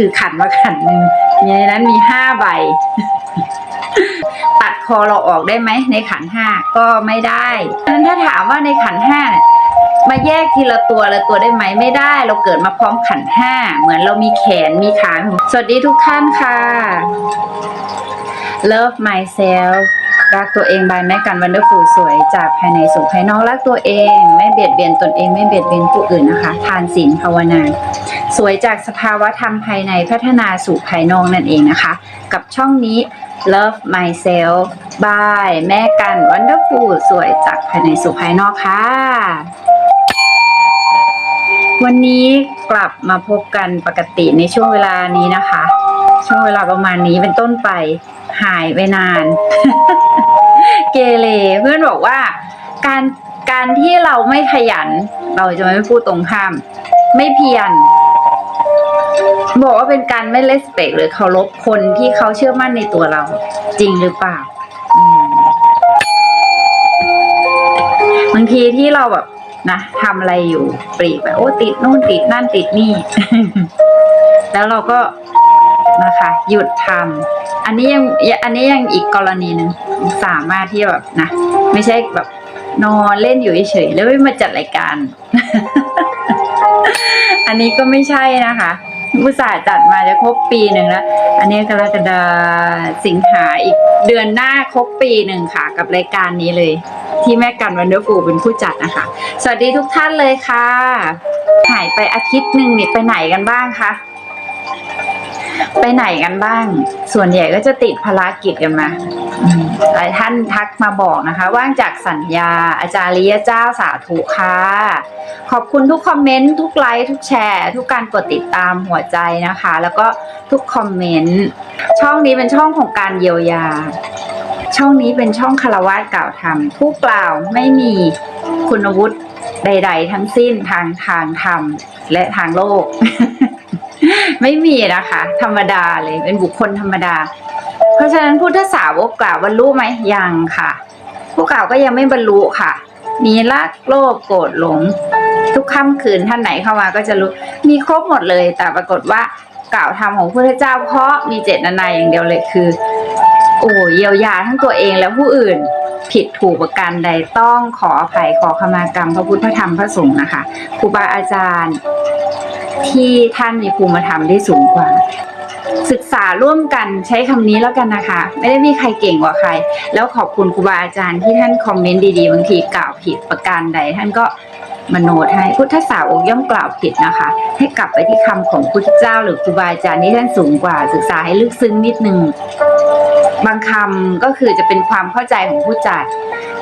ถือขันมาขันหนึ่งในนั้นมีห้าใบ ตัดคอเราออกได้ไหมในขันห้าก็ไม่ได้ฉะนั้นถ้าถามว่าในขันห้าเนี่ยมาแยกทีละตัวละตัวได้ไหมไม่ได้ เราเกิดมาพร้อมขันห้าเหมือนเรามีแขนมีขาสวัสดีทุกท่านค่ะ Love myself รักตัวเอง by แม่กันวันเดอร์ฟูสวยจากภายในสู่ภายนอกรักตัวเอง ไม่เบียดเบียนตนเองไม่เบียดเบียนผู้อื่นนะคะ ทานศีลภาวนา สวยจากสภาวะธรรมภายในพัฒนาสู่ภายนอกนั่นเองนะคะ กับช่องนี้ Love myself by แม่กัน Wonderful สวยจากภายในสู่ภายนอกค่ะวันนี้กลับมาพบกันปกติในช่วงเวลานี้นะคะ ช่วงเวลาประมาณนี้เป็นต้นไป หายไปนาน เกเรเพื่อนบอกว่า การการที่เราไม่ขยัน เราจะไม่พูดตรงข้าม ไม่เพียรบอกว่าเป็นการไม่เลสเปกหรือเคารพคนที่เขาเชื่อมั่นในตัวเรา จริงหรือเปล่าบางทีที่เราแบบนะทำอะไรอยู่ปรีไปโอ้ติดนู่นติดนั่นติดนี่ แล้วเราก็ นะคะ หยุดทำอันนี้ยังอันนี้ยังอีกกรณีหนึ่งสามารถที่แบบนะ ไม่ใช่แบบนอนเล่นอยู่เฉยๆแล้วไม่มาจัดรายการ อันนี้ก็ไม่ใช่นะคะอุตส่าห์จัดมาจะครบปีหนึ่งแล้ว อันนี้กรกฎาสิงหาอีกเดือนหน้าครบปีหนึ่งค่ะ กับรายการนี้เลย ที่แม่กันวันเดอร์ฟูเป็นผู้จัดนะคะ สวัสดีทุกท่านเลยค่ะ หายไปอาทิตย์หนึ่งนี่ไปไหนกันบ้างคะ ไปไหนกันบ้าง ส่วนใหญ่ก็จะติดภารกิจกันมาหลายท่านทักมาบอกนะคะ ว่างจากสัญญาอาจารย์ริยเจ้าสาธุค่ะ ขอบคุณทุกคอมเมนต์ ทุกไลค์ ทุกแชร์ ทุกการกดติดตามหัวใจนะคะ แล้วก็ทุกคอมเมนต์ ช่องนี้เป็นช่องของการเยียวยา ช่องนี้เป็นช่องคารวะกล่าวธรรมผู้กล่าวไม่มีคุณวุฒิใด ๆ ทั้งสิ้นทางทางธรรมและทางโลก ไม่มีนะคะ ธรรมดาเลยเป็นบุคคลธรรมดา เพราะฉะนั้นพุทธสาวกกล่าวบรรลุไหมยังค่ะ ผู้กล่าวก็ยังไม่บรรลุค่ะ มีรักโลภโกรธหลง ทุกค่ำคืนท่านไหนเข้ามาก็จะรู้ มีครบหมดเลย แต่ปรากฏว่ากล่าวธรรมของพระพุทธเจ้าเพราะมีเจตนาอย่างเดียวเลยคือ โอ้เยียวยาทั้งตัวเองและผู้อื่นผิดถูกประการใดต้องขออภัยขอขมากรรมพระพุทธพระธรรมพระสงฆ์นะคะครูบาอาจารย์ ที่ท่านมีภูมิธรรมที่สูงกว่า ศึกษาร่วมกันใช้คำนี้แล้วกันนะคะ ไม่ได้มีใครเก่งกว่าใคร แล้วขอบคุณครูบาอาจารย์ที่ท่านคอมเมนต์ดีๆบางทีกล่าวผิดประการใด ท่านก็มโนดให้พุทธสาวกย่อมกล่าวผิดนะคะ ให้กลับไปที่คำของพุทธเจ้าหรือครูบาอาจารย์ที่ท่านสูงกว่า ศึกษาให้ลึกซึ้งนิดนึงบางคำก็คือจะเป็นความเข้าใจของผู้จัด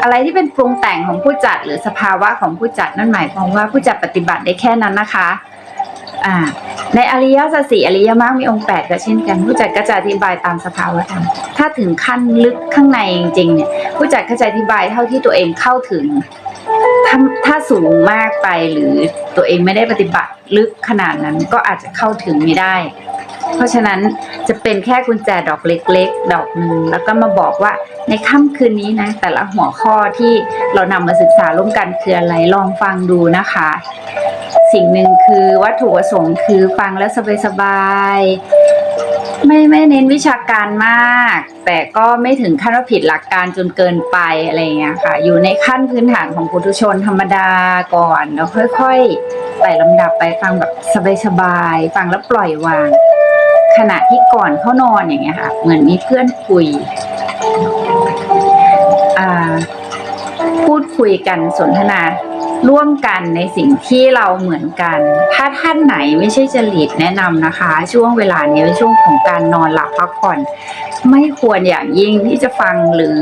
อะไรที่เป็นปรุงแต่งของผู้จัดหรือสภาวะของผู้จัดนั่นหมายความว่าผู้จัดปฏิบัติได้แค่นั้นนะคะ อ่า ในอริยสัจสี่อริยมรรคมีองค์แปดก็เช่นกัน ผู้จัดก็จะอธิบายตามสภาวะธรรมถ้าถึงขั้นลึกข้างในจริงๆเนี่ยผู้จัดก็จะอธิบายเท่าที่ตัวเองเข้าถึงถ้าถ้าสูงมากไปหรือตัวเองไม่ได้ปฏิบัติลึกขนาดนั้นก็อาจจะเข้าถึงไม่ได้ เพราะฉะนั้นจะเป็นแค่กุญแจดอกเล็ก ๆ ดอกหนึ่งแล้วก็มาบอกว่าในค่ำคืนนี้นะ แต่ละหัวข้อที่เรานำมาศึกษาร่วมกันคืออะไรลองฟังดูนะคะ สิ่งหนึ่งคือวัตถุประสงค์คือฟังแล้วสบายๆไม่ไม่เน้นวิชาการมาก แต่ก็ไม่ถึงขั้นว่าผิดหลักการจนเกินไปอะไรอย่างเงี้ยค่ะ อยู่ในขั้นพื้นฐานของปุถุชนธรรมดาก่อนแล้วค่อยๆไต่ลำดับไปฟังแบบสบายๆฟังแล้วปล่อยวาง ขณะที่ก่อนเข้านอนอย่างเงี้ยค่ะ เหมือนมีเพื่อนคุยอ่าพูดคุยกันสนทนา ร่วมกันในสิ่งที่เราเหมือนกัน ถ้าท่านไหนไม่ใช่จริตแนะนำนะคะ ช่วงเวลานี้เป็นช่วงของการนอนหลับพักผ่อน ไม่ควรอย่างยิ่งที่จะฟังหรือ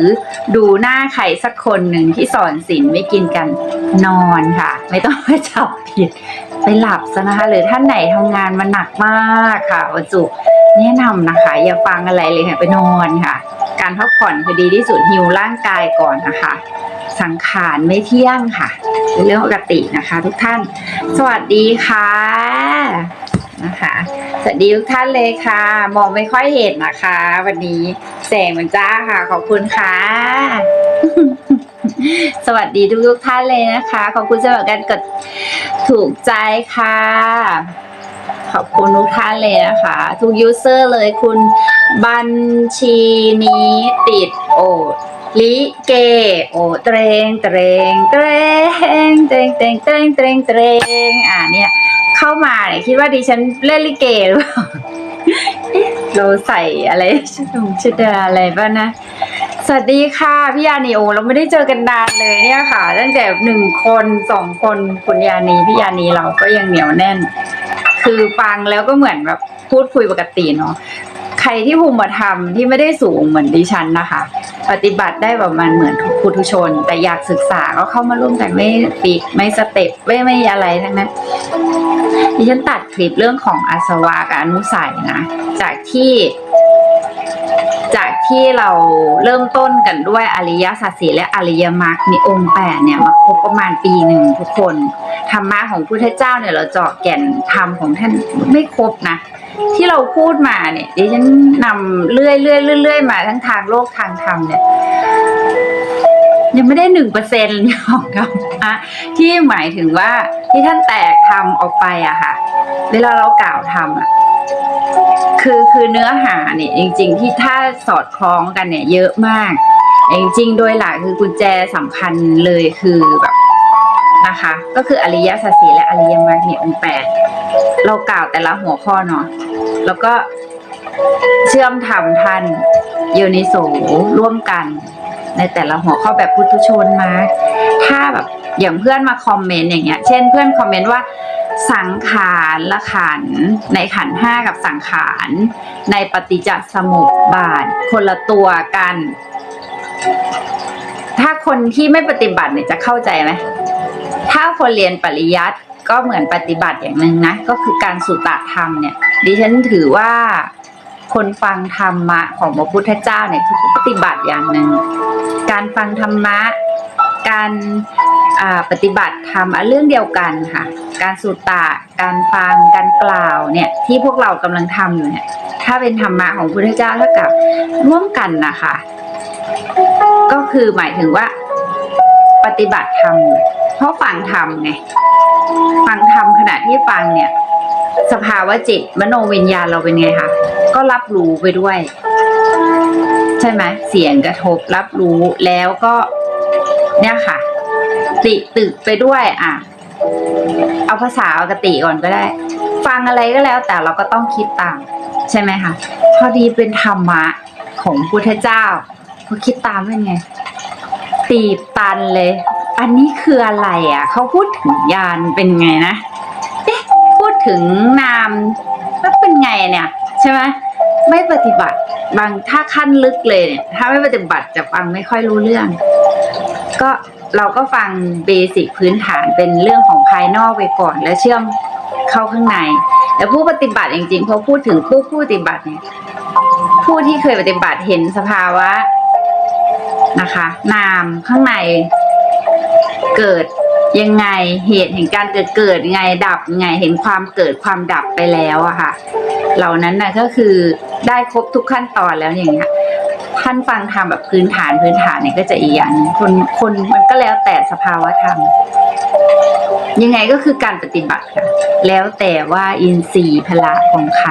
ดูหน้าใครสักคนหนึ่งที่สอนศีลไม่กินกันนอนค่ะ ไม่ต้องไปจับผิดไปหลับซะนะคะ หรือท่านไหนทำงานมาหนักมากค่ะวันจุแนะนำนะคะ อย่าฟังอะไรเลยค่ะไปนอนค่ะ การพักผ่อนคือดีที่สุดฮิวร่างกายก่อนนะคะ สังขารไม่เที่ยงค่ะเป็นเรื่องปกตินะคะ ทุกท่าน สวัสดีค่ะนะคะสวัสดีทุกท่านเลยค่ะ มองไม่ค่อยเห็นนะคะ วันนี้แสงมันจ้าค่ะ ขอบคุณค่ะ สวัสดีทุกทุกท่านเลยนะคะ ขอบคุณสำหรับการกดถูกใจค่ะ ขอบคุณทุกท่านเลยนะคะ ทุกยูเซอร์เลยคุณบัญชีนี้ติดโอลิเก โอเตรงเตรงเตรงเตรงเตรงเตรงเตรงเตรงอ่าเนี่ยเข้ามาเนี่ยคิดว่าดิฉันเล่นลิเกหรือเปล่าเราใส่อะไรชุดงชุดอะไรบ้างนะสวัสดีค่ะพี่ยานีโอเราไม่ได้เจอกันนานเลยเนี่ยค่ะ ตั้งแต่หนึ่งคนสองคนคุณยานีพี่ยานีเราก็ยังเหนียวแน่น คือฟังแล้วก็เหมือนแบบพูดคุยปกติเนาะใครที่ภูมิธรรมที่ไม่ได้สูงเหมือนดิฉันนะคะ ปฏิบัติได้ประมาณเหมือนทุกปุถุชน แต่อยากศึกษาก็เข้ามาร่วมแต่ไม่ปีกไม่สเต็ปไม่ไม่อะไรทั้งนั้นดิฉันตัดคลิปเรื่องของอาสวะกับอนุสัยนะ จากที่ จากที่เราเริ่มต้นกันด้วยอริยสัจสีและอริยมรรคมีองค์แปดเนี่ยมาครบประมาณปีหนึ่งทุกคน ธรรมะของพุทธเจ้าเนี่ยเราเจาะแก่นธรรมของท่านไม่ครบนะ ที่เราพูดมาเนี่ยดิฉันนำเลื่อยเลื่อยเลื่อยมาทั้งทางโลกทางธรรมเนี่ยยังไม่ได้หนึ่งเปอร์เซ็นต์ของธรรมะที่หมายถึงว่าที่ท่านแตกธรรมออกไปอะค่ะ เวลาเรากล่าวธรรมอะคือคือเนื้อหาเนี่ยจริง ๆ ที่ถ้าสอดคล้องกันเนี่ยเยอะมากจริงๆโดยหลักคือกุญแจสำคัญเลยคือแบบ นะคะ ก็คืออริยสัจสีและอริยมรรคเนี่ยองค์แปดเรากล่าวแต่ละหัวข้อเนาะแล้วก็เชื่อมธรรมท่านโยนิโสร่วมกัน ในแต่ละหัวข้อแบบพุทธชนมาถ้าแบบอย่างเพื่อนมาคอมเมนต์อย่างเงี้ย เช่นเพื่อนคอมเมนต์ว่าสังขารละขันในขันห้ากับสังขารในปฏิจจสมุปบาท คนละตัวกัน ถ้าคนที่ไม่ปฏิบัติเนี่ยจะเข้าใจไหม ถ้าคนเรียนปริยัติก็เหมือนปฏิบัติอย่างหนึ่งนะ ก็คือการสุตธรรมเนี่ย ดิฉันถือว่าคนฟังธรรมะของพระพุทธเจ้าเนี่ยคือปฏิบัติอย่างหนึ่ง การฟังธรรมะ การปฏิบัติธรรมอะเรื่องเดียวกันค่ะ การสุตตะ การฟัง การกล่าวเนี่ยที่พวกเรากำลังทำอยู่เนี่ย ถ้าเป็นธรรมะของพุทธเจ้าเท่ากับร่วมกันนะคะ ก็คือหมายถึงว่า ปฏิบัติธรรมอยู่ เพราะฟังธรรมไงฟังธรรมขณะที่ฟังเนี่ย สภาวะจิตมโนวิญญาณเราเป็นไงคะก็รับรู้ไปด้วย ใช่ไหมเสียงกระทบรับรู้แล้วก็เนี่ยค่ะ ติตึกไปด้วย อะ เอาภาษาปกติก่อนก็ได้ ฟังอะไรก็แล้ว แต่เราก็ต้องคิดตาม ใช่ไหมคะพอดีเป็นธรรมะของพุทธเจ้าพอคิดตามเป็นไงตีบตันเลย อันนี้คืออะไรอะ เขาพูดถึงยานเป็นไงนะเอ๊ะพูดถึงนามแล้วเป็นไงเนี่ย ใช่ไหมไม่ปฏิบัติ บางถ้าขั้นลึกเลยเนี่ย ถ้าไม่ปฏิบัติจะฟังไม่ค่อยรู้เรื่อง ก็เราก็ฟังเบสิกพื้นฐานเป็นเรื่องของภายนอกไปก่อน แล้วเชื่อมเข้าข้างใน แต่ผู้ปฏิบัติจริงๆพอพูดถึงผู้ผู้ปฏิบัติเนี่ย ผู้ที่เคยปฏิบัติเห็นสภาวะนะคะ นามข้างใน เกิดยังไงเหตุแห่งการเกิดเกิดยังไงดับยังไงเห็นความเกิดความดับไปแล้วอะค่ะ เหล่านั้นนะก็คือได้ครบทุกขั้นตอนแล้วอย่างเงี้ยท่านฟังธรรมแบบพื้นฐานพื้นฐานเนี่ยก็จะอีกอย่างคนคนมันก็แล้วแต่สภาวะธรรมยังไงก็คือการปฏิบัติค่ะ แล้วแต่ว่าอินทรีย์พละของใคร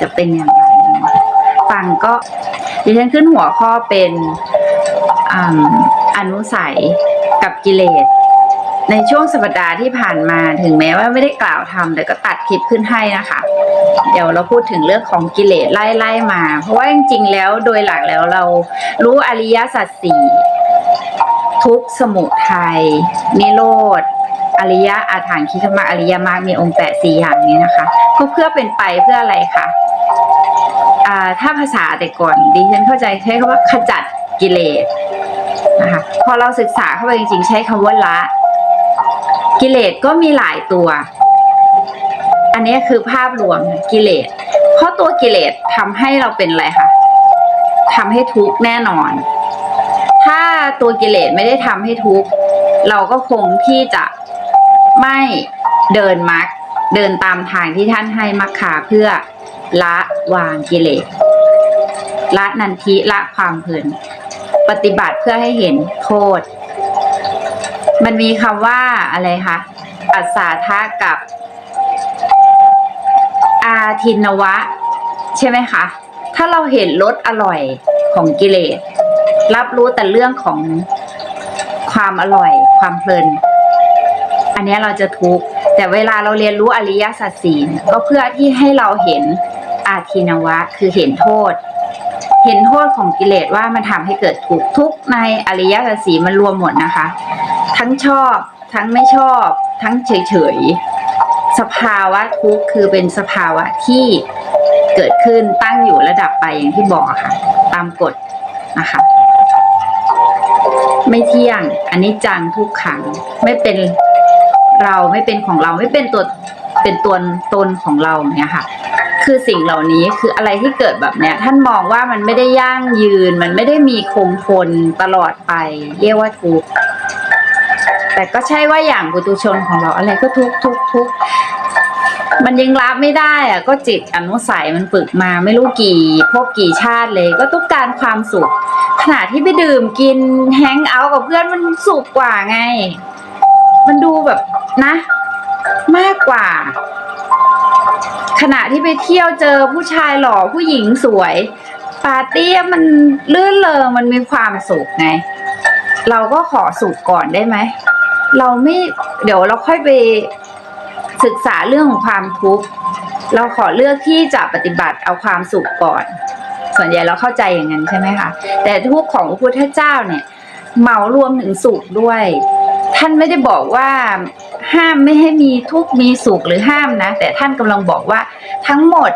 จะเป็นอย่างไรฟังก็ดิฉันขึ้นหัวข้อเป็นออนุสัย กับกิเลส ในช่วงสัปดาห์ที่ผ่านมาถึงแม้ว่าไม่ได้กล่าวทำแต่ก็ตัดคลิปขึ้นให้นะคะ เดี๋ยวเราพูดถึงเรื่องของกิเลสไล่ไล่มา เพราะว่าจริงๆแล้วโดยหลักแล้วเรารู้อริยสัจสี่ทุกสมุทัยนิโรธอริยะอาถรรพ์คิธรรมะอริยมรรคมีองค์แปดสี่อย่างนี้นะคะก็เพื่อเป็นไปเพื่ออะไรคะอ่าถ้าภาษาแต่ก่อนดิฉันเข้าใจใช้คำว่าขจัดกิเลส นะคะพอเราศึกษาเข้าไปจริงๆ ใช้คำว่าละ กิเลสก็มีหลายตัว อันนี้คือภาพรวมกิเลส เพราะตัวกิเลสทำให้เราเป็นอะไรคะทำให้ทุกข์แน่นอน ถ้าตัวกิเลสไม่ได้ทำให้ทุกข์เราก็คงที่จะไม่เดินมรรคเดินตามทางที่ท่านให้มรรคาเพื่อละวางกิเลสละนันทิละความเพลิน ปฏิบัติเพื่อให้เห็นโทษ มันมีคำว่าอะไรคะปัสสาทะกับ อาทินวะ ใช่ไหมคะ ถ้าเราเห็นรสอร่อยของกิเลส รับรู้แต่เรื่องของความอร่อย ความเพลิน อันนี้เราจะทุกข์แต่เวลาเราเรียนรู้อริยสัจสี่ก็เพื่อที่ให้เราเห็นอาทินวะ คือเห็นโทษ เห็นโทษของกิเลสว่ามันทำให้เกิดทุกข์ทุกในอริยสัจสี่มันรวมหมดนะคะ ทั้งชอบทั้งไม่ชอบ ทั้งเฉยๆสภาวะทุกข์คือเป็นสภาวะที่เกิดขึ้นตั้งอยู่ระดับไปอย่างที่บอกค่ะ ตามกฎนะคะไม่เที่ยง อันนี้จังทุกขัง ไม่เป็นเราไม่เป็นของเราไม่เป็นตัวเป็นตัวตนของเราเนี่ยค่ะ คือสิ่งเหล่านี้คืออะไรที่เกิดแบบเนี้ยท่านมองว่ามันไม่ได้ยั่งยืน มันไม่ได้มีคงทนตลอดไป เรียกว่าทุกข์แต่ก็ใช่ว่าอย่างปุตุชนของเราอะไรก็ทุกข์ทุกข์ทุกข์มันยังรับไม่ได้อะก็จิตอนุสัยมันฝึกมาไม่รู้กี่พบกี่ชาติเลย ก็ต้องการความสุขขณะที่ไปดื่มกินแฮงเอาท์กับเพื่อนมันสุขกว่าไง มันดูแบบนะ มากกว่า ขณะที่ไปเที่ยวเจอผู้ชายหล่อผู้หญิงสวย ปาร์ตี้มันลื่นเลงมันมีความสุขไง เราก็ขอสุขก่อนได้ไหม เราไม่เดี๋ยวเราค่อยไปศึกษาเรื่องของความทุกข์เราขอเลือกที่จะปฏิบัติเอาความสุขก่อน ส่วนใหญ่เราเข้าใจอย่างนั้นใช่ไหมคะแต่ทุกของพระพุทธเจ้าเนี่ยเหมารวมถึงสุขด้วย ท่านไม่ได้บอกว่าห้ามไม่ให้มีทุกข์มีสุขหรือห้ามนะ แต่ท่านกำลังบอกว่าทั้งหมด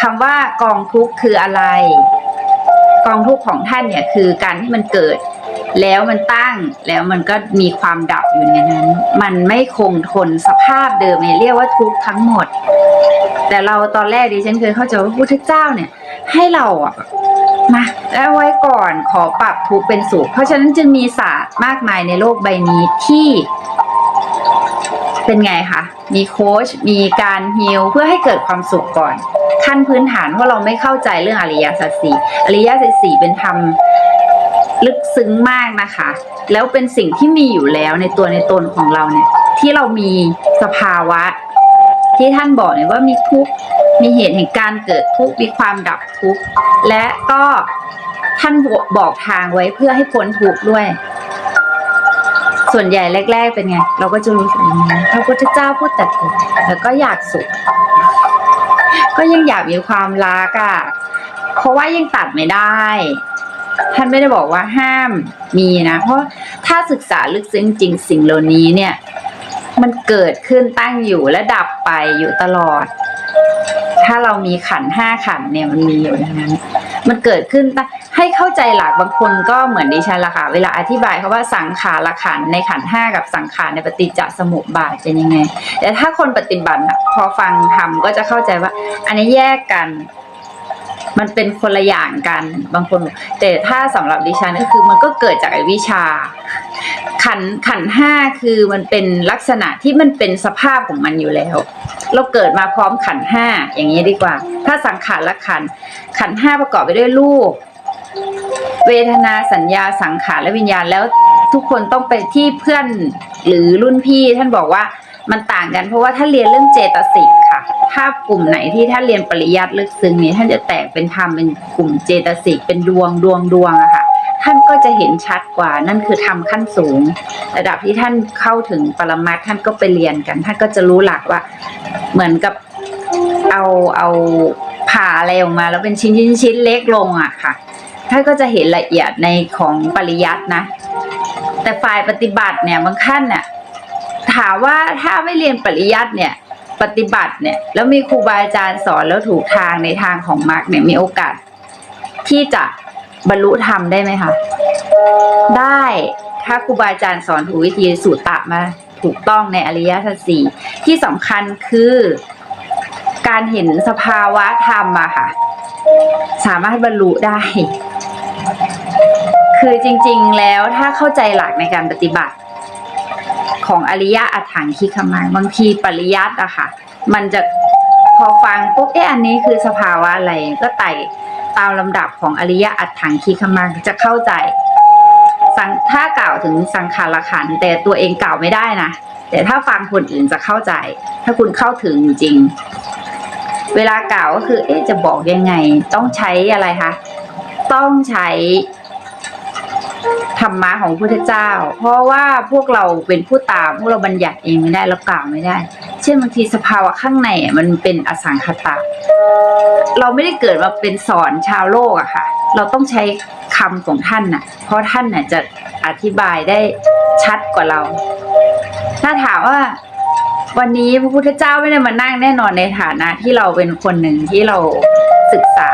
คำว่ากองทุกข์คืออะไร กองทุกข์ของท่านเนี่ยคือการที่มันเกิด แล้วมันตั้งแล้วมันก็มีความดับอยู่ในนั้น มันไม่คงทนสภาพเดิมเนี่ยเรียกว่าทุกข์ทั้งหมด แต่เราตอนแรกดิฉันเคยเข้าใจว่าพระพุทธเจ้าเนี่ย ให้เราอะ มาแล้วไว้ก่อนขอปรับทุกเป็นสุข เพราะฉะนั้นจึงมีศาสตร์มากมายในโลกใบนี้ที่ เป็นไงคะ มีโค้ช มีการฮิลเพื่อให้เกิดความสุขก่อน ขั้นพื้นฐานเพราะเราไม่เข้าใจเรื่องอริยสัจสี่อริยสัจสี่เป็นธรรมลึกซึ้งมากนะคะ แล้วเป็นสิ่งที่มีอยู่แล้วในตัวในตนของเราเนี่ย ที่เรามีสภาวะ ที่ท่านบอกเนี่ยว่ามีทุกข์ มีเหตุแห่งการเกิดทุกข์มีความดับทุกข์และก็ท่านบอกทางไว้เพื่อให้พ้นทุกข์ด้วย ส่วนใหญ่แรก ๆ เป็นไง เราก็จะรู้สึกอย่างนี้พระพุทธเจ้าพูดแต่ทุกแล้วก็อยากสุข ก็ยังอยากมีความรักอะเพราะว่ายังตัดไม่ได้ ท่านไม่ได้บอกว่าห้ามมีนะ เพราะถ้าศึกษาลึกซึ้งจริงสิ่งเหล่านี้เนี่ย มันเกิดขึ้นตั้งอยู่และดับไปอยู่ตลอด ถ้าเรามีขันห้าขันเนี่ยมันมีอยู่ในนั้น มันเกิดขึ้นตให้เข้าใจหลักบางคนก็เหมือนดิฉันละค่ะ เวลาอธิบายเขาว่าสังขารละขันในขันห้ากับสังขารในปฏิจจสมุปบาทเป็นยังไง แต่ถ้าคนปฏิบัติพอฟังทำก็จะเข้าใจว่า อันนี้แยกกัน มันเป็นคนละอย่างกันบางคน แต่ถ้าสำหรับดิฉันก็คือมันก็เกิดจากอวิชา ขันขันห้าคือมันเป็นลักษณะที่มันเป็นสภาพของมันอยู่แล้ว เราเกิดมาพร้อมขันห้าอย่างนี้ดีกว่า ถ้าสังขารละขัน ขันห้าประกอบไปด้วยรูปเวทนาสัญญาสังขารและวิญญาณแล้วทุกคนต้องไปที่เพื่อนหรือรุ่นพี่ท่านบอกว่า มันต่างกันเพราะว่าถ้าเรียนเรื่องเจตสิกค่ะ ถ้ากลุ่มไหนที่ถ้าเรียนปริยัติลึกซึ้งนี้ท่านจะแตกเป็นธรรมเป็นกลุ่มเจตสิกเป็นดวงดวงดวงอะค่ะ ท่านก็จะเห็นชัดกว่านั่นคือธรรมขั้นสูง ระดับที่ท่านเข้าถึงปรมัตถ์ท่านก็ไปเรียนกัน ท่านก็จะรู้หลักว่า เหมือนกับเอาเอาผ่าอะไรออกมา แล้วเป็นชิ้นชิ้นชิ้นเล็กลงอะค่ะท่านก็จะเห็นละเอียดในของปริยัตินะ แต่ฝ่ายปฏิบัติเนี่ยบางขั้นเนี่ย ถามว่าถ้าไม่เรียนปริยัติเนี่ยปฏิบัติเนี่ยแล้วมีครูบาอาจารย์สอนแล้วถูกทางในทางของมรรคเนี่ยมีโอกาส ที่จะบรรลุธรรมได้ไหมคะได้ถ้าครูบาอาจารย์สอนถูกวิธีสูตรตะมาถูกต้องในอริยสัจสี่ที่สำคัญคือ การเห็นสภาวะธรรมอะค่ะ สามารถบรรลุได้ คือจริง ๆ แล้วถ้าเข้าใจหลักในการปฏิบัติ ของอริยะอัฏฐังคิขมังบางทีปริยัติอะค่ะ มันจะพอฟังปุ๊บเอ๊ะอันนี้คือสภาวะอะไรก็ไต่ตามลำดับของอริยะอัฏฐังคิขมังจะเข้าใจสังถ้ากล่าวถึงสังขารขันแต่ตัวเองกล่าวไม่ได้นะแต่ถ้าฟังคนอื่นจะเข้าใจ ถ้าคุณเข้าถึงจริง เวลากล่าวก็คือ เอ๊ะจะบอกยังไง ต้องใช้อะไรคะต้องใช้ ธรรมะของพระเจ้า เพราะว่าพวกเราเป็นผู้ตามพวกเราบัญญัติเองไม่ได้แล้วกล่าวไม่ได้ เช่นบางทีสภาวะข้างในมันเป็นอสังขตะเราไม่ได้เกิดมาเป็นสอนชาวโลกอะค่ะ เราต้องใช้คำของท่านน่ะ เพราะท่านน่ะจะอธิบายได้ชัดกว่าเรา ถ้าถามว่าวันนี้พระพุทธเจ้าไม่ได้มานั่งแน่นอนในฐานะที่เราเป็นคนหนึ่งที่เราศึกษา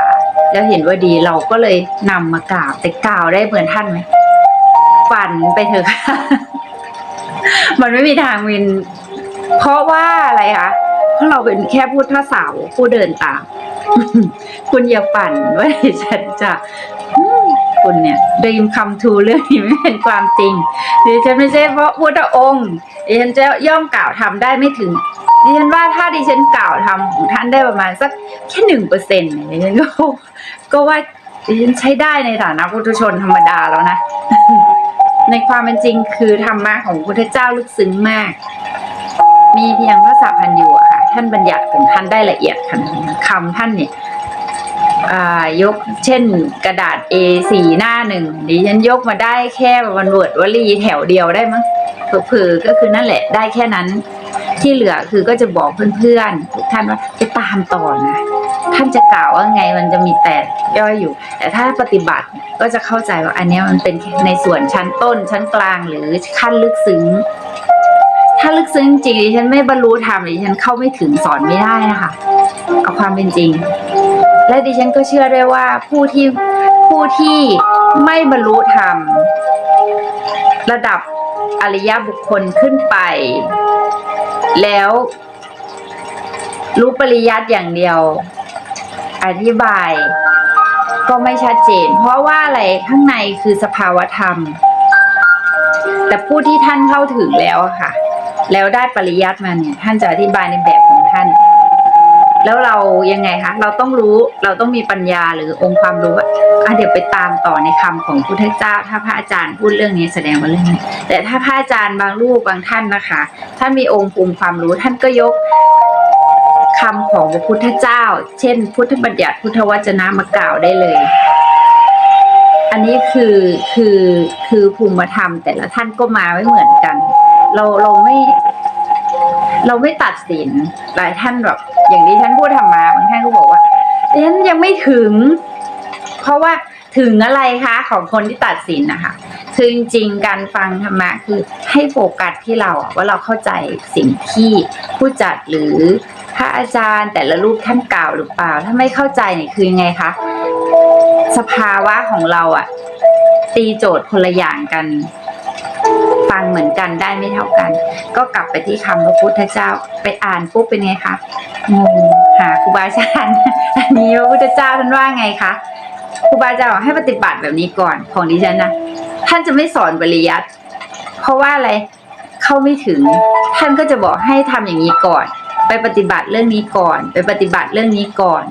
แล้วเห็นว่าดีเราก็เลยนำมากล่าวแต่กล่าวได้เหมือนท่านไหม ฝันไปเถอะค่ะ มันไม่มีทางวิน เพราะว่าอะไรคะเพราะเราเป็นแค่พุทธสาวผู้เดินตามคุณอย่าปั่นว่าฉันจะคุณเนี่ยด้ยินคำทูเรื่องนี้ไม่เป็นความจริงดิฉันไม่ใช่เพราะพุทธองค์ดิฉันจะย่อมกล่าวทำได้ไม่ถึงดิฉันว่าถ้าดิฉันกล่าวทำของท่านได้ประมาณสักแค่หนึ่งเปอร์เซ็นต์ดิฉันก็ก็ว่าดิฉันใช้ได้ในฐานะพุทธชนธรรมดาแล้วนะ ในความเป็นจริงคือธรรมะของพระพุทธเจ้าลึกซึ้งมาก มีเพียงพระสัพพันยูอะค่ะ ท่านบัญญัติของท่านได้ละเอียดขนาดคำท่านเนี่ยยกเช่นกระดาษ A4 หน้าหนึ่งดิฉันยกมาได้แค่วันเวิร์ดวลีแถวเดียวได้มั้งเผื่อๆก็คือนั่นแหละได้แค่นั้น ที่เหลือคือก็จะบอกเพื่อนๆทุกท่านว่าไปตามต่อนะ ท่านจะกล่าวว่าไงมันจะมีแต่ย่อยอยู่ แต่ถ้าปฏิบัติก็จะเข้าใจว่าอันนี้มันเป็นในส่วนชั้นต้นชั้นกลางหรือขั้นลึกซึ้ง ถ้าลึกซึ้งจริงดิฉันไม่บรรลุธรรมดิฉันเข้าไม่ถึงสอนไม่ได้นะคะเอาความเป็นจริง และดิฉันก็เชื่อด้วยว่าผู้ที่ผู้ที่ไม่บรรลุธรรมระดับอริยบุคคลขึ้นไป แล้วรู้ปริยัติอย่างเดียว อธิบาย ก็ไม่ชัดเจน เพราะว่าอะไรข้างในคือสภาวธรรม แต่ผู้ที่ท่านเข้าถึงแล้วค่ะ แล้วได้ปริยัติมาเนี่ย ท่านจะอธิบายในแบบ แล้วเรายังไงคะเราต้องรู้เราต้องมีปัญญาหรือองค์ความรู้อะเดี๋ยวไปตามต่อในคำของพุทธเจ้า ถ้าพระอาจารย์พูดเรื่องนี้แสดงว่าเรื่องนี้แต่ถ้าพระอาจารย์บางรูปบางท่านนะคะท่านมีองค์ภูมิความรู้ท่านก็ยกคำของพระพุทธเจ้า เช่น พุทธบัญญัติพุทธวจนะมากล่าวได้เลย อันนี้คือคือคือภูมิธรรม แต่ละท่านก็มาไม่เหมือนกัน เราเราไม่ เราไม่ตัดสินหลายท่านแบบอย่างที่ท่านพูดธรรมาบางท่านก็บอกว่าฉันยังไม่ถึง เพราะว่าถึงอะไรคะ ของคนที่ตัดสินนะคะคือจริงๆการฟังธรรมะคือให้โฟกัสที่เราว่าเราเข้าใจสิ่งที่ผู้จัดหรือพระอาจารย์แต่ละรูปท่านกล่าวหรือเปล่า ถ้าไม่เข้าใจเนี่ยคือยังไงคะสภาวะของเราอะตีโจทย์คนละอย่างกัน เหมือนกันได้ไม่เท่ากัน ก็กลับไปที่คำพระพุทธเจ้าไปอ่านปุ๊บเป็นไงคะงงหาครูบาอาจารย์อันนี้พระพุทธเจ้าท่านว่าไงคะครูบาอาจารย์บอกให้ปฏิบัติแบบนี้ก่อนของดิฉันนะท่านจะไม่สอนปริยัติเพราะว่าอะไรเข้าไม่ถึง ท่านก็จะบอกให้ทำอย่างนี้ก่อน ไปปฏิบัติเรื่องนี้ก่อน ไปปฏิบัติเรื่องนี้ก่อน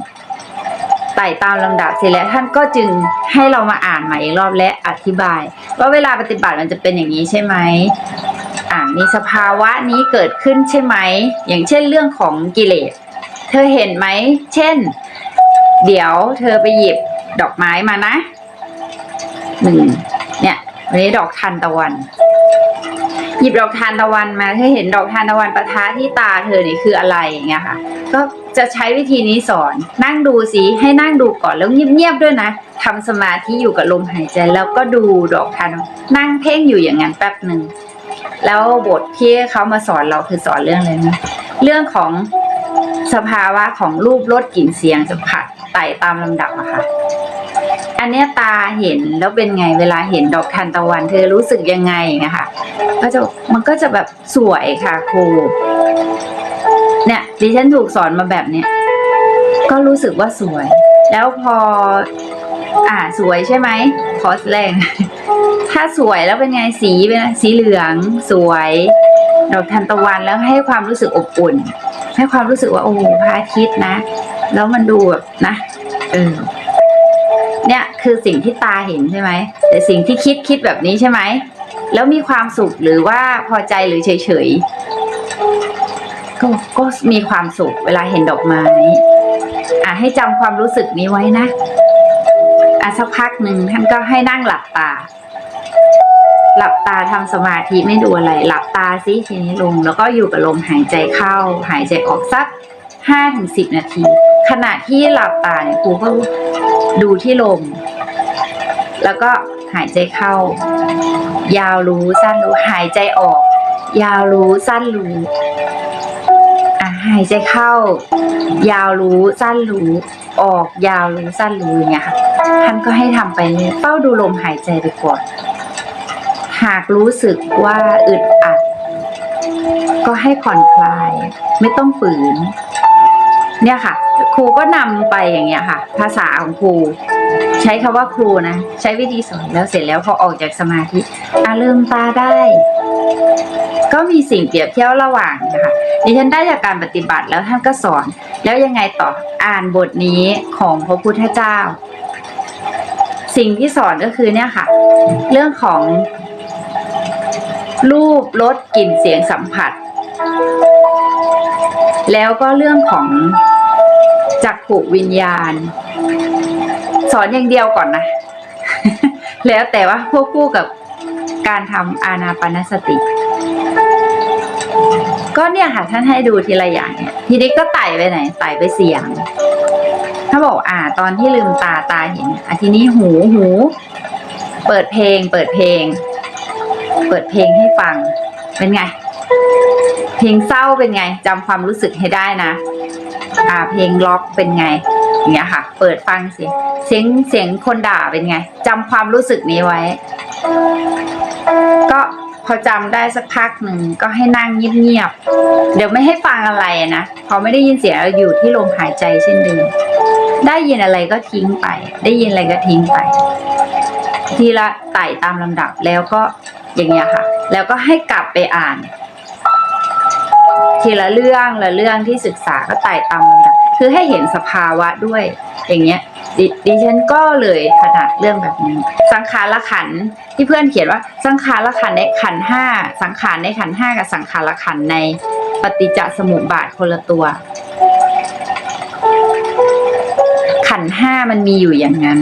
ไต่ตามลำดับเสร็จแล้วท่านก็จึงให้เรามาอ่านใหม่อีกรอบและอธิบาย ว่าเวลาปฏิบัติมันจะเป็นอย่างนี้ใช่ไหมอ่ามีสภาวะนี้เกิดขึ้นใช่ไหม อย่างเช่นเรื่องของกิเลส เธอเห็นไหม เช่น เดี๋ยวเธอไปหยิบดอกไม้มานะหนึ่งเนี่ยวันนี้ดอกทานตะวัน หยิบดอกทานตะวันมาเธอเห็นดอกทานตะวันประทะที่ตาเธอนี่คืออะไรอย่างเงี้ยค่ะ ก็จะใช้วิธีนี้สอนนั่งดูสิให้นั่งดูก่อนแล้วเงียบๆด้วยนะทำสมาธิอยู่กับลมหายใจแล้วก็ดูดอกทานตะวันนั่งเพ่งอยู่อย่างนั้นแป๊บหนึ่งแล้วบทที่เขามาสอนเราคือสอนเรื่องอะไรนะเรื่องของสภาวะของรูปรสกลิ่นเสียงสัมผัสไต่ตามลำดับอะค่ะ อันนี้ตาเห็นแล้วเป็นไงเวลาเห็นดอกทานตะวัน เธอรู้สึกยังไงนะคะก็จะมันก็จะแบบสวยค่ะครูเนี่ยดิฉันถูกสอนมาแบบเนี้ยก็รู้สึกว่าสวย แล้วพอ อ่าสวยใช่ไหมคอสแรงถ้าสวยแล้วเป็นไงสีเป็นสีเหลือง สวย ดอกทานตะวันแล้วให้ความรู้สึกอบอุ่น ให้ความรู้สึกว่าโอ้พระอาทิตย์นะ แล้วมันดูแบบนะเออ เนี่ยคือสิ่งที่ตาเห็นใช่ไหม แต่สิ่งที่คิดคิดแบบนี้ใช่ไหม แล้วมีความสุขหรือว่าพอใจหรือเฉยๆก็ก็มีความสุขเวลาเห็นดอกไม้อะให้จำความรู้สึกนี้ไว้นะอะสักพักหนึ่งท่านก็ให้นั่งหลับตา หลับตาทำสมาธิไม่ดูอะไร หลับตาซิทีนี้ลง แล้วก็อยู่กับลมหายใจเข้า หายใจออกสักห้าถึงสิบนาที ขณะที่หลับตาเนี่ยครูก็ ดูที่ลม แล้วก็หายใจเข้า ยาวรู้สั้นรู้หายใจออก ยาวรู้สั้นรู้อะหายใจเข้า ยาวรู้สั้นรู้ ออกยาวรู้สั้นรู้อย่างเงี้ยค่ะท่านก็ให้ทำไปเรื่อยเฝ้าดูลมหายใจไปก่อนหากรู้สึกว่าอึดอัด ก็ให้ผ่อนคลาย ไม่ต้องฝืน เนี่ยค่ะ ครูก็นำไปอย่างเงี้ยค่ะ ภาษาของครู ใช้คำว่าครูนะใช้วิธีสอนแล้วเสร็จแล้วพอออกจากสมาธิอาลืมตาได้ ก็มีสิ่งเปรียบเทียบระหว่างนะคะดิฉันได้จากการปฏิบัติแล้วท่านก็สอน แล้วยังไงต่ออ่านบทนี้ของพระพุทธเจ้า สิ่งที่สอนก็คือเนี่ยค่ะ เรื่องของ รูปรสกลิ่นเสียงสัมผัส แล้วก็เรื่องของ จักขุวิญญาณ สอนอย่างเดียวก่อนนะ แล้วแต่ว่าควบคู่กับการทำอานาปานสติ ก็เนี่ยค่ะท่านให้ดูทีละอย่างเนี่ยทีนี้ก็ไต่ไปไหนไต่ไปเสียง ถ้าบอกอ่า ตอนที่ลืมตาตาเห็นอะทีนี้หูหู เปิดเพลง เปิดเพลง เปิดเพลงให้ฟังเป็นไง เพลงเศร้าเป็นไงจำความรู้สึกให้ได้นะ อ่าเพลงล็อกเป็นไงอย่างเงี้ยค่ะ เปิดฟังเสียงเสียงเสียงคนด่าเป็นไงจำความรู้สึกนี้ไว้ ก็พอจำได้สักพักหนึ่งก็ให้นั่งเงียบๆเดี๋ยวไม่ให้ฟังอะไรนะพอไม่ได้ยินเสียงอยู่ที่ลมหายใจเช่นเดิมได้ยินอะไรก็ทิ้งไป ได้ยินอะไรก็ทิ้งไป ทีละไต่ตามลำดับแล้วก็อย่างเงี้ยค่ะ แล้วก็ให้กลับไปอ่าน ทีละเรื่องละเรื่องที่ศึกษาก็ไต่ตามลำดับคือให้เห็นสภาวะด้วย อย่างเงี้ยดดิฉันก็เลยถนัดเรื่องแบบนี้ สังขารละขันที่เพื่อนเขียนว่าสังขารละขันในขันห้าสังขารในขันห้ากับสังขารละขันในปฏิจจสมุปบาทคนละตัว ขันห้ามันมีอยู่อย่างนั้น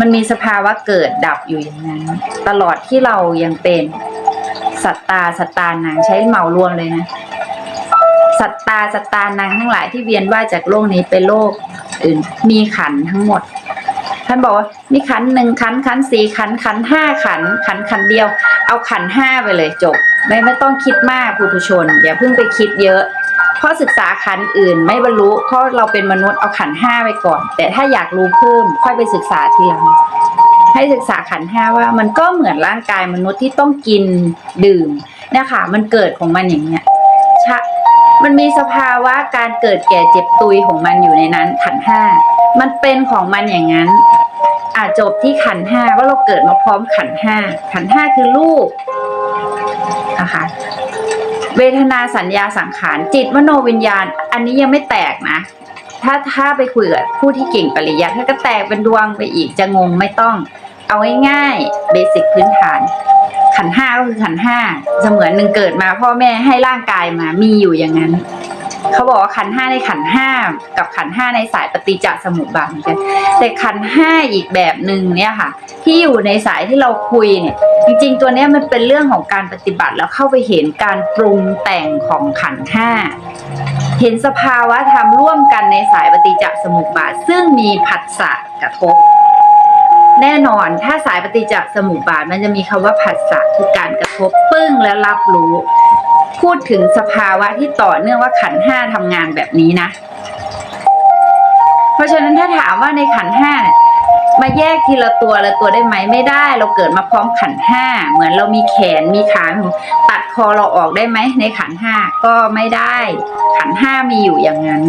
มันมีสภาวะเกิดดับอยู่อย่างนั้น ตลอดที่เรายังเป็นสัตตาสัตตานางใช้เหมารวมเลยนะ สัตตาสัตตานางทั้งหลายที่เวียนว่ายจากโลกนี้ไปโลกอื่นมีขันทั้งหมด ท่านบอกว่ามีขันหนึ่งขันขันสี่ขันขันห้าขันขันขันเดียว เอาขันห้าไปเลยจบ ไม่ไม่ต้องคิดมากปุถุชน อย่าเพิ่งไปคิดเยอะเพราะศึกษาขันอื่นไม่บรรลุเพราะเราเป็นมนุษย์เอาขันห้าไปก่อน แต่ถ้าอยากรู้เพิ่มค่อยไปศึกษาทีหลังให้ศึกษาขันห้าว่ามันก็เหมือนร่างกายมนุษย์ที่ต้องกินดื่มเนี่ยค่ะ มันเกิดของมันอย่างเนี้ย มันมีสภาวะการเกิดแก่เจ็บตุยของมันอยู่ในนั้นขันห้า มันเป็นของมันอย่างนั้นอาจบที่ขันห้าว่าเราเกิดมาพร้อมขันห้า ขันห้าคือรูปนะคะเวทนาสัญญาสังขารจิตมโนวิญญาณ อันนี้ยังไม่แตกนะ ถ้าถ้าไปคุยกับผู้ที่เก่งปริยัติถ้าก็แตกเป็นดวงไปอีกจะงงไม่ต้อง เอาง่ายๆเบสิกพื้นฐาน ขันห้าก็คือขันห้าเสมือนหนึ่งเกิดมา พ่อแม่ให้ร่างกายมามีอยู่อย่างนั้นเขาบอกว่าขันห้าในขันห้ากับขันห้าในสายปฏิจจสมุปบาทเหมือนกันแต่ขันห้าอีกแบบหนึ่งเนี่ยค่ะ ที่อยู่ในสายที่เราคุยเนี่ย จริง ๆ ตัวเนี้ยมันเป็นเรื่องของการปฏิบัติแล้วเข้าไปเห็นการปรุงแต่งของขันห้าเห็นสภาวะธรรมร่วมกันในสายปฏิจจสมุปบาท ซึ่งมีผัสสะกระทบ แน่นอนถ้าสายปฏิจจสมุปบาทมันจะมีคำว่าผัสสะคือการกระทบปึ้งและรับรู้ พูดถึงสภาวะที่ต่อเนื่องว่าขันห้าทำงานแบบนี้นะ เพราะฉะนั้นถ้าถามว่าในขันห้าเนี่ยมาแยกทีละตัวละตัวได้ไหมไม่ได้ เราเกิดมาพร้อมขันห้าเหมือนเรามีแขนมีขาตัดคอเราออกได้ไหมในขันห้าก็ไม่ได้ ขันห้ามีอยู่อย่างนั้น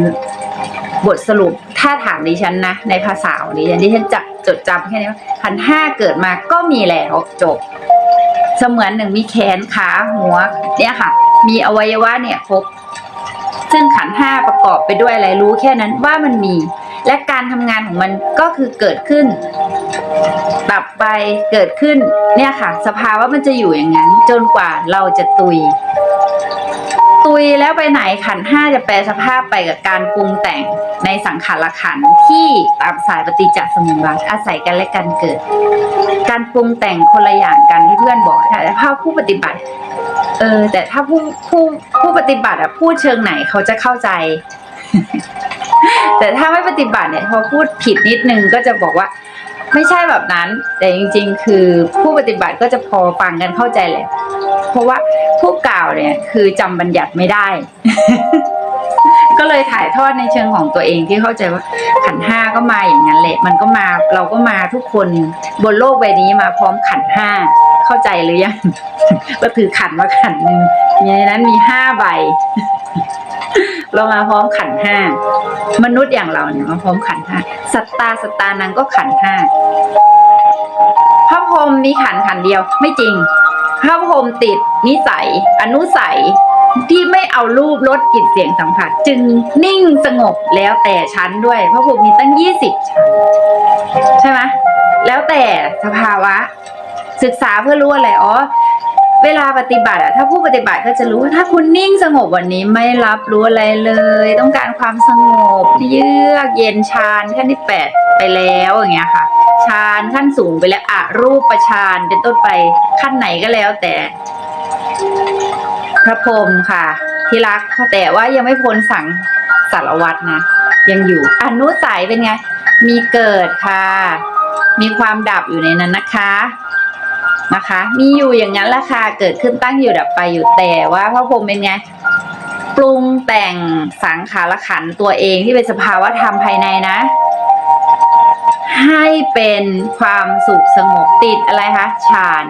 บทสรุปถ้าถามดิฉันนะ ในภาษาของดิฉันดิฉันจะจดจำแค่นี้ว่าขันห้าเกิดมาก็มีแล้วจบ เสมือนหนึ่งมีแขนขาหัวเนี่ยค่ะ มีอวัยวะเนี่ยครบซึ่งขันห้าประกอบไปด้วยอะไรรู้แค่นั้นว่ามันมี และการทำงานของมันก็คือเกิดขึ้นดับไปเกิดขึ้นเนี่ยค่ะ สภาวะมันจะอยู่อย่างนั้น จนกว่าเราจะตุย ตุยแล้วไปไหนขันห้าจะแปลสภาพไปกับการปรุงแต่งในสังขารขันที่ตามสายปฏิจจสมุปบาทอาศัยกันและกันเกิด การปรุงแต่งคนละอย่างกันที่เพื่อนบอกแต่ถ้าผู้ปฏิบัติ เออ แต่ถ้าผู้ผู้ผู้ปฏิบัติอะพูดเชิงไหนเขาจะเข้าใจ แต่ถ้าไม่ปฏิบัติเนี่ยพอพูดผิดนิดนึงก็จะบอกว่าไม่ใช่แบบนั้น แต่จริง ๆ คือผู้ปฏิบัติก็จะพอฟังกันเข้าใจแหละ เพราะว่าผู้กล่าวเนี่ยคือจำบัญญัติไม่ได้ ก็เลยถ่ายทอดในเชิงของตัวเองที่เข้าใจว่าขันห้าก็มาอย่างนั้นแหละมันก็มาเราก็มาทุกคนบนโลกใบนี้มาพร้อมขันห้าเข้าใจหรือยังก็ถือขันธ์มาขันหนึ่งมีในนั้นมีห้าใบ เรามาพร้อมขันห้ามนุษย์อย่างเราเนี่ยมาพร้อมขันห้าสัตตาสัตตานังก็ขันห้าพระพรหมมีขันขันเดียวไม่จริง พระพรหมติดนิสัย อนุสัยที่ไม่เอารูปรสกลิ่นเสียงสัมผัส จึงนิ่งสงบแล้วแต่ชั้นด้วยพระพรหมมีตั้งยี่สิบชั้น ใช่ไหมแล้วแต่สภาวะ ศึกษาเพื่อรู้อะไรอ๋อเวลาปฏิบัติอะถ้าผู้ปฏิบัติก็จะรู้ถ้าคุณนิ่งสงบวันนี้ไม่รับรู้อะไรเลย ต้องการความสงบเยือกเย็นฌานขั้นที่แปดไปแล้วอย่างเงี้ยค่ะ ฌานขั้นสูงไปแล้วอะรูปฌานเป็นต้นไปขั้นไหนก็แล้วแต่ พระพรหมค่ะ ที่รักแต่ว่ายังไม่พ้นสังสารวัตรนะ ยังอยู่อนุสัยเป็นไง มีเกิดค่ะ มีความดับอยู่ในนั้นนะคะนะคะ มีอยู่อย่างนั้นละค่ะเกิดขึ้นตั้งอยู่ดับไปอยู่แต่ว่าพระพรหมเป็นไงปรุงแต่งสังขารขันตัวเองที่เป็นสภาวะธรรมภายในนะ ให้เป็นความสุขสงบติดอะไรคะฌาน